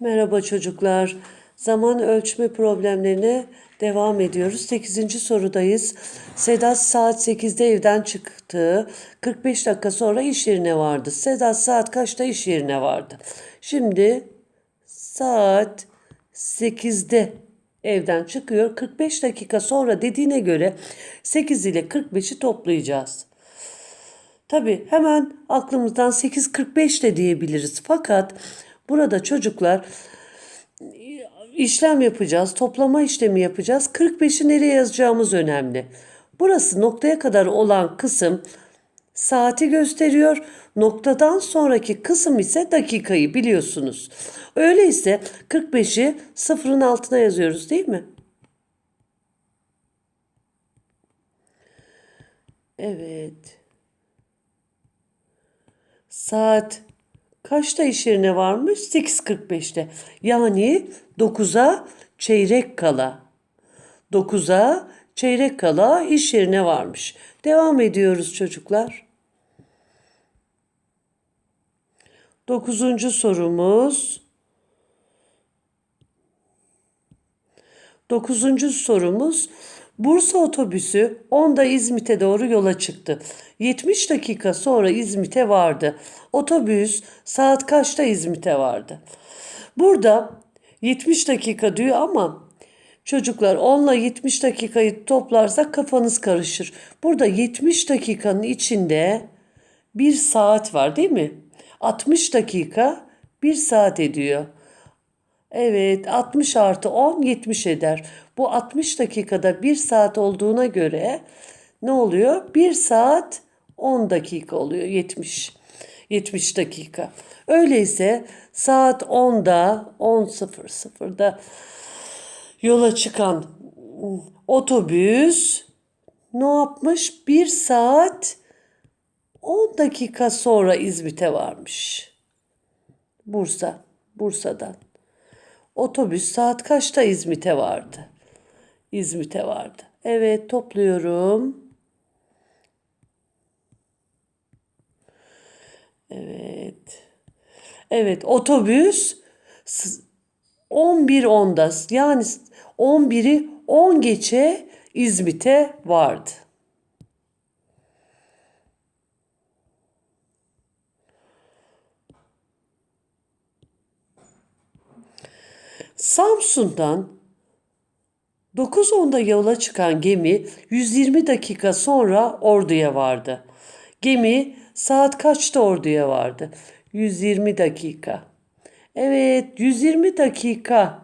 Merhaba çocuklar. Zaman ölçme problemlerine devam ediyoruz. 8. sorudayız. Sedat saat 8'de evden çıktı. 45 dakika sonra iş yerine vardı. Sedat saat kaçta iş yerine vardı? Şimdi saat 8'de evden çıkıyor. 45 dakika sonra dediğine göre 8 ile 45'i toplayacağız. Tabii hemen aklımızdan 8.45 de diyebiliriz. Fakat burada çocuklar işlem yapacağız, toplama işlemi yapacağız. 45'i nereye yazacağımız önemli. Burası noktaya kadar olan kısım saati gösteriyor. Noktadan sonraki kısım ise dakikayı biliyorsunuz. Öyleyse 45'i sıfırın altına yazıyoruz değil mi? Evet. Saat kaçta iş yerine varmış? 8.45'te. Yani 9'a çeyrek kala. 9'a çeyrek kala iş yerine varmış. Devam ediyoruz çocuklar. Dokuzuncu sorumuz. Dokuzuncu sorumuz. Bursa otobüsü 10'da İzmit'e doğru yola çıktı. 70 dakika sonra İzmit'e vardı. Otobüs saat kaçta İzmit'e vardı? Burada 70 dakika diyor ama çocuklar 10 ile 70 dakikayı toplarsak kafanız karışır. Burada 70 dakikanın içinde bir saat var değil mi? 60 dakika bir saat ediyor. Evet 60 artı 10 70 eder. Bu 60 dakikada 1 saat olduğuna göre ne oluyor? 1 saat 10 dakika oluyor 70. 70 dakika. Öyleyse saat 10'da 10.00'da yola çıkan otobüs ne yapmış? 1 saat 10 dakika sonra İzmit'e varmış. Bursa, Bursa'dan. Otobüs saat kaçta İzmit'e vardı? İzmit'e vardı. Evet topluyorum. Evet. Evet otobüs 11.10'da yani 11'i 10 geçe İzmit'e vardı. Samsun'dan 9.10'da yola çıkan gemi 120 dakika sonra Ordu'ya vardı. Gemi saat kaçta Ordu'ya vardı? 120 dakika. Evet, 120 dakika.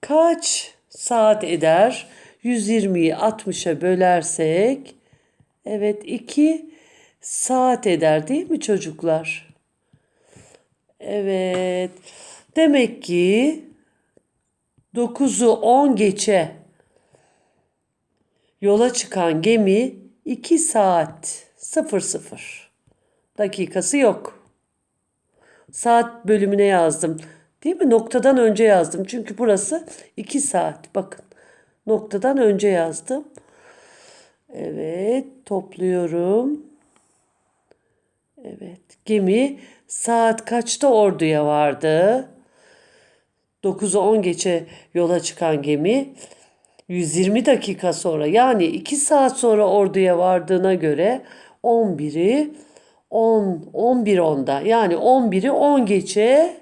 Kaç saat eder? 120'yi 60'a bölersek evet 2 saat eder değil mi çocuklar? Evet. Demek ki 9'u 10 geçe yola çıkan gemi 2 saat 00 dakikası yok. Saat bölümüne yazdım. Değil mi? Noktadan önce yazdım. Çünkü burası 2 saat. Bakın. Noktadan önce yazdım. Evet, topluyorum. Evet, gemi saat kaçta orduya vardı? 9'u 10 geçe yola çıkan gemi 120 dakika sonra yani 2 saat sonra orduya vardığına göre 11'i 10 11 onda yani 11'i 10 geçe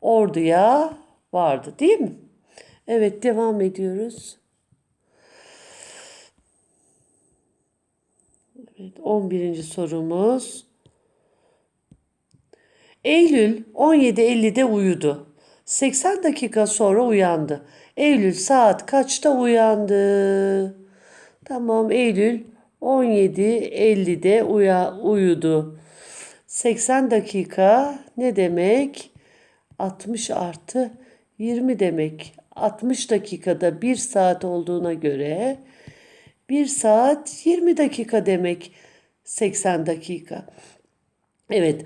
orduya vardı değil mi? Evet devam ediyoruz. Evet 11. sorumuz. Eylül 17.50'de uyudu. 80 dakika sonra uyandı. Eylül saat kaçta uyandı? Tamam Eylül 17.50'de uya, uyudu. 80 dakika ne demek? 60 artı 20 demek. 60 dakikada 1 saat olduğuna göre 1 saat 20 dakika demek. 80 dakika. Evet.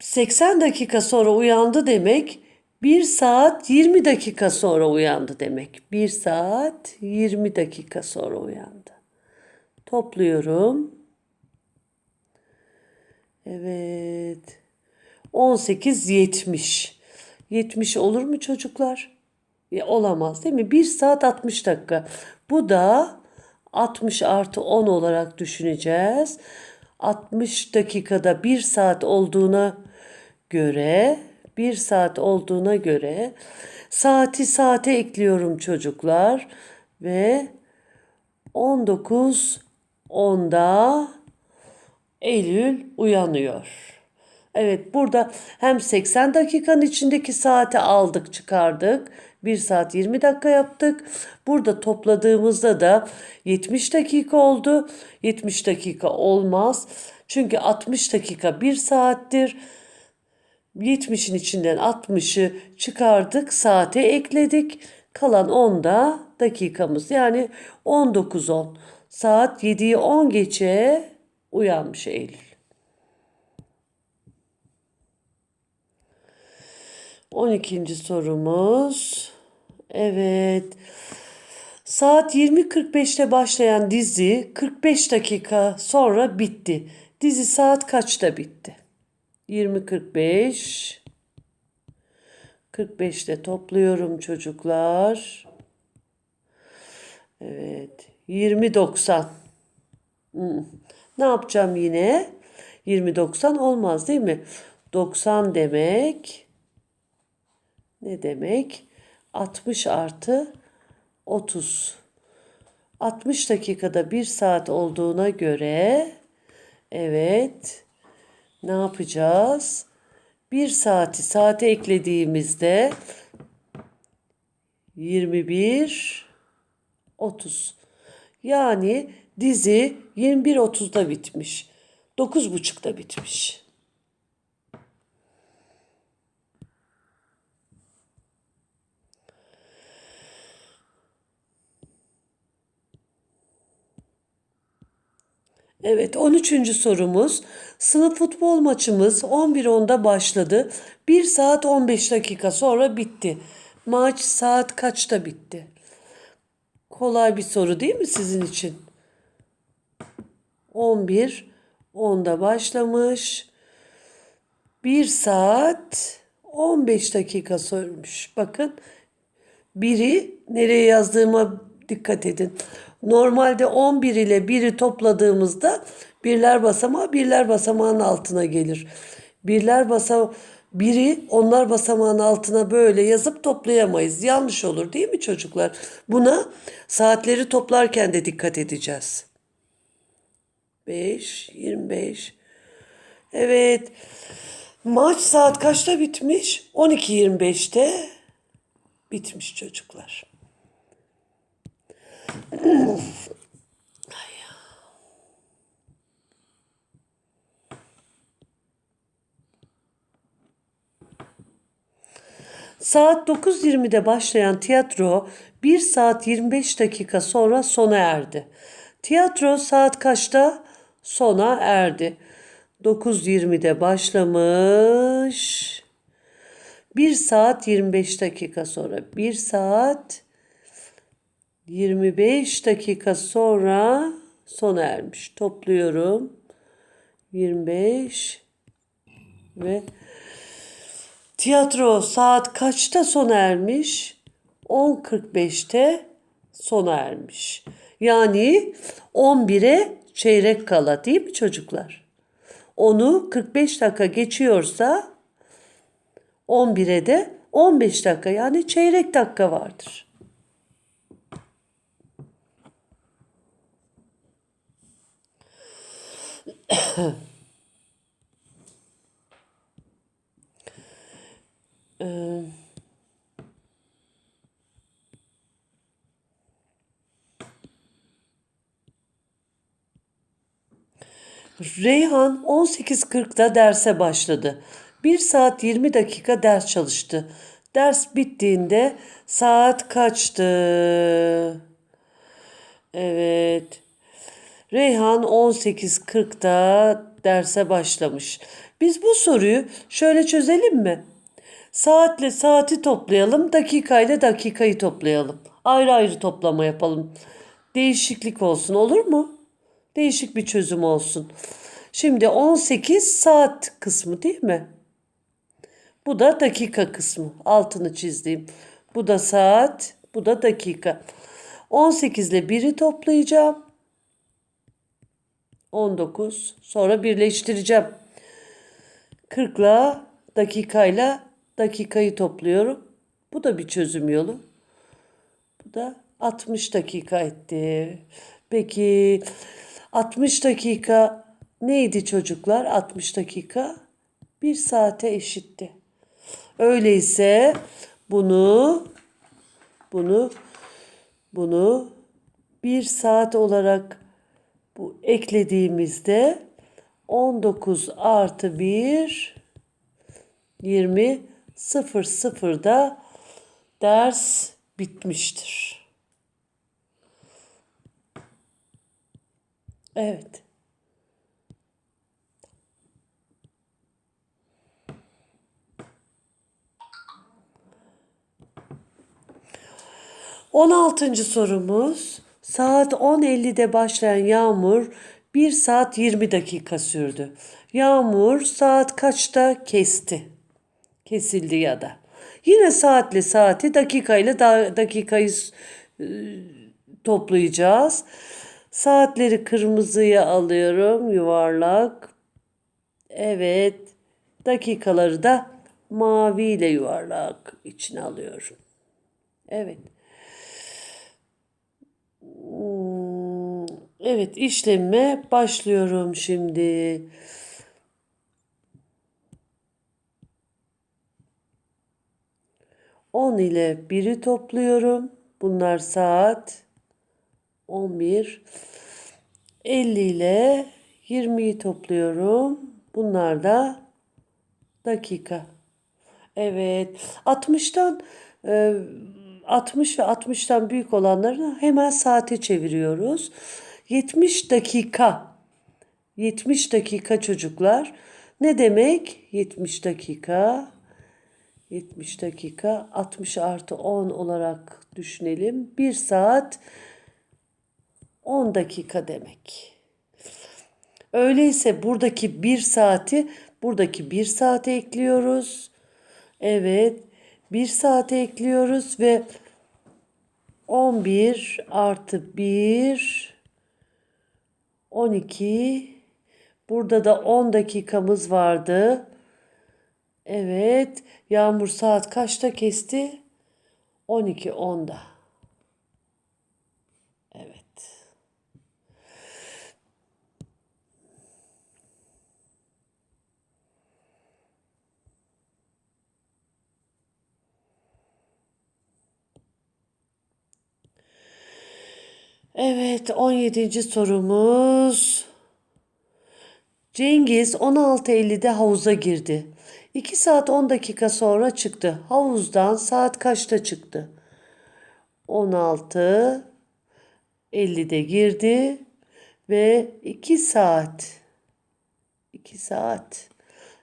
80 dakika sonra uyandı demek 1 saat 20 dakika sonra uyandı demek. 1 saat 20 dakika sonra uyandı. Topluyorum. Evet. 18 70. 70 olur mu çocuklar? Ya, olamaz değil mi? 1 saat 60 dakika. Bu da 60 artı 10 olarak düşüneceğiz. 60 dakikada 1 saat olduğuna göre 1 saat olduğuna göre saati saate ekliyorum çocuklar ve 19 10'da Eylül uyanıyor. Evet burada hem 80 dakikanın içindeki saati aldık çıkardık. 1 saat 20 dakika yaptık. Burada topladığımızda da 70 dakika oldu. 70 dakika olmaz. Çünkü 60 dakika 1 saattir. 70'in içinden 60'ı çıkardık, saate ekledik. Kalan 10 da dakikamız. Yani 19.10. Saat 7'yi 10 geçe uyanmış Eylül. 12. sorumuz. Evet. Saat 20.45'te başlayan dizi 45 dakika sonra bitti. Dizi saat kaçta bitti? 20.45 45'te topluyorum çocuklar. Evet. 20.90 Hmm. Ne yapacağım yine? 20.90 olmaz değil mi? 90 demek ne demek? 60 artı 30. 60 dakikada 1 saat olduğuna göre evet ne yapacağız? 1 saati saate eklediğimizde 21 30. Yani dizi 21.30'da bitmiş. 9.30'da bitmiş. Evet 13. sorumuz. Sınıf futbol maçımız 11.10'da başladı. 1 saat 15 dakika sonra bitti. Maç saat kaçta bitti? Kolay bir soru değil mi sizin için? 11 10'da başlamış. 1 saat 15 dakika sürmüş. Bakın biri nereye yazdığıma dikkat edin. Normalde 11 ile 1'i topladığımızda birler basamağı birler basamağın altına gelir. Birler basamağı biri onlar basamağın altına böyle yazıp toplayamayız. Yanlış olur değil mi çocuklar? Buna saatleri toplarken de dikkat edeceğiz. 5, 25. Evet. Maç saat kaçta bitmiş? 12.25'te bitmiş çocuklar. Saat 9.20'de başlayan tiyatro 1 saat 25 dakika sonra sona erdi. Tiyatro saat kaçta sona erdi? 9.20'de başlamış. 1 saat 25 dakika sonra 1 saat 25 dakika sonra sona ermiş. Topluyorum. 25 ve tiyatro saat kaçta sona ermiş? 10.45'te sona ermiş. Yani 11'e çeyrek kala değil mi çocuklar? Onu 45 dakika geçiyorsa 11'e de 15 dakika yani çeyrek dakika vardır. Ee, Reyhan 18.40'da derse başladı. 1 saat 20 dakika ders çalıştı. Ders bittiğinde saat kaçtı? Evet. Reyhan 18.40'da derse başlamış. Biz bu soruyu şöyle çözelim mi? Saatle saati toplayalım, dakikayla dakikayı toplayalım. Ayrı ayrı toplama yapalım. Değişiklik olsun olur mu? Değişik bir çözüm olsun. Şimdi 18 saat kısmı değil mi? Bu da dakika kısmı. Altını çizdiğim. Bu da saat. Bu da dakika. 18 ile 1'i toplayacağım. 19. Sonra birleştireceğim. 40 ile dakikayla dakikayı topluyorum. Bu da bir çözüm yolu. Bu da 60 dakika etti. Peki 60 dakika neydi çocuklar? 60 dakika 1 saate eşitti. Öyleyse bunu bunu bunu 1 saat olarak bu eklediğimizde 19 artı 1 20 0 0'da ders bitmiştir. Evet. On altıncı sorumuz. Saat 10.50'de başlayan yağmur 1 saat 20 dakika sürdü. Yağmur saat kaçta kesti? Kesildi ya da. Yine saatle saati dakikayla da, dakikayı e, toplayacağız. Saatleri kırmızıya alıyorum yuvarlak. Evet. Dakikaları da maviyle yuvarlak içine alıyorum. Evet. Hmm, Evet işleme başlıyorum şimdi. On ile biri topluyorum. Bunlar saat. 11. 50 ile 20'yi topluyorum. Bunlar da dakika. Evet. 60'tan e, 60 ve 60'tan büyük olanları hemen saate çeviriyoruz. 70 dakika. 70 dakika çocuklar. Ne demek? 70 dakika. 70 dakika 60 artı 10 olarak düşünelim. 1 saat 10 dakika demek. Öyleyse buradaki 1 saati buradaki 1 saate ekliyoruz. Evet. 1 saate ekliyoruz ve 11 artı 1 12 Burada da 10 dakikamız vardı. Evet. Yağmur saat kaçta kesti? 12 10'da. Evet. Evet, 17. sorumuz. Cengiz 16.50'de havuza girdi. 2 saat 10 dakika sonra çıktı. Havuzdan saat kaçta çıktı? 16.50'de girdi ve 2 saat 2 saat.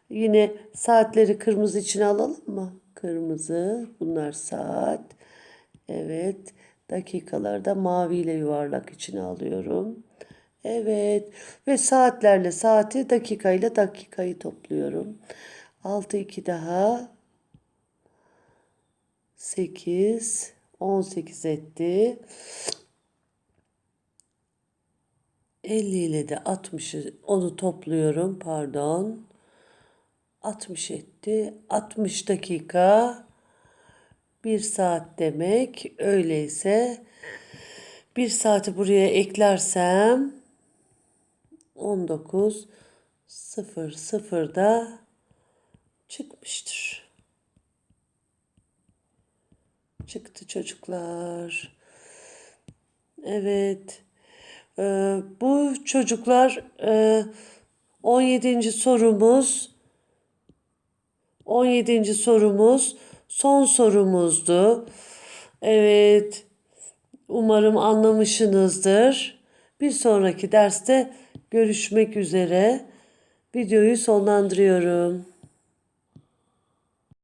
Yine saatleri kırmızı içine alalım mı? Kırmızı. Bunlar saat. Evet. Dakikaları da maviyle yuvarlak içine alıyorum. Evet. Ve saatlerle saati dakikayla dakikayı topluyorum. 6 2 daha 8 18 etti. 50 ile de 60'ı onu topluyorum pardon. 60 etti. 60 dakika 1 saat demek. Öyleyse 1 saati buraya eklersem 19 0 0'da çıkmıştır. Çıktı çocuklar. Evet. Ee, bu çocuklar e, 17. sorumuz 17. sorumuz son sorumuzdu. Evet. Umarım anlamışsınızdır. Bir sonraki derste görüşmek üzere. Videoyu sonlandırıyorum.